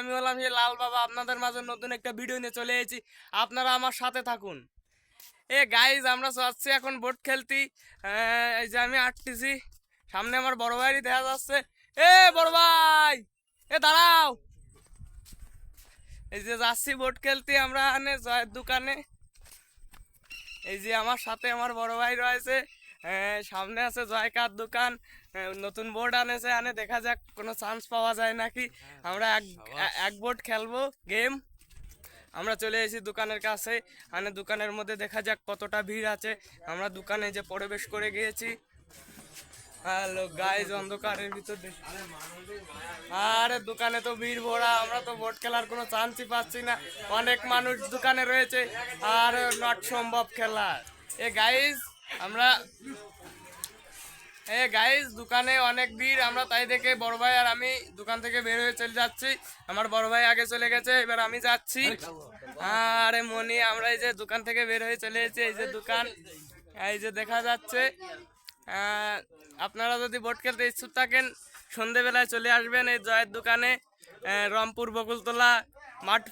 আমি হলাম সেই লাল বাবা, আপনাদের মাঝে নতুন একটা ভিডিও নিয়ে চলে এসেছি। আপনারা আমার সাথে থাকুন। এ গাইজ আমরা যাচ্ছি এখন বোট খেলতি। এই যে আমি আটতেছি সামনে আমার বড় ভাইরই দেখা যাচ্ছে। এ, বড় ভাই! এ, দাঁড়াও! এই যে যাচ্ছি বোট খেলতে আমরা জয়ের দোকানে। এই যে আমার সাথে আমার বড় ভাই রয়েছে। সামনে আছে জয়কার দোকান আহ, নতুন বোর্ড আনেছে আনে দেখা যাক কোনো চান্স পাওয়া যায় নাকি। আমরা এক এক বোর্ড খেলব গেম আমরা চলে এসেছি দোকানের কাছে মানে দোকানের মধ্যে দেখা যাক কতটা ভিড় আছে। আমরা দোকানে যে প্রবেশ করে গিয়েছি। হ্যালো গাইজ অন্ধকারের ভিতর দেখি আরে দোকানে তো ভিড় ভরা আমরা তো বোট খেলার কোনো চান্সই পাচ্ছি না। অনেক মানুষ দোকানে রয়েছে আর নট সম্ভব খেলা এ গাইজ আমরা এ গাইজ দোকানে অনেক ভিড়, আমরা তাই দেখে বড় ভাই আর আমি দোকান থেকে বের হয়ে চলে যাচ্ছি। আমার বড় ভাই আগে চলে গেছে, এবার আমি যাচ্ছি। আরে মনি, আমরা এই যে দোকান থেকে বের হয়ে চলে এসেছি, এই যে দোকান। এই যে দেখা যাচ্ছে আপনারা যদি বোট খেলতে ইচ্ছুক থাকেন, সন্ধেবেলায় চলে আসবেন এই জয়ের দোকানে রংপুর, বকুলতলা, মাঠ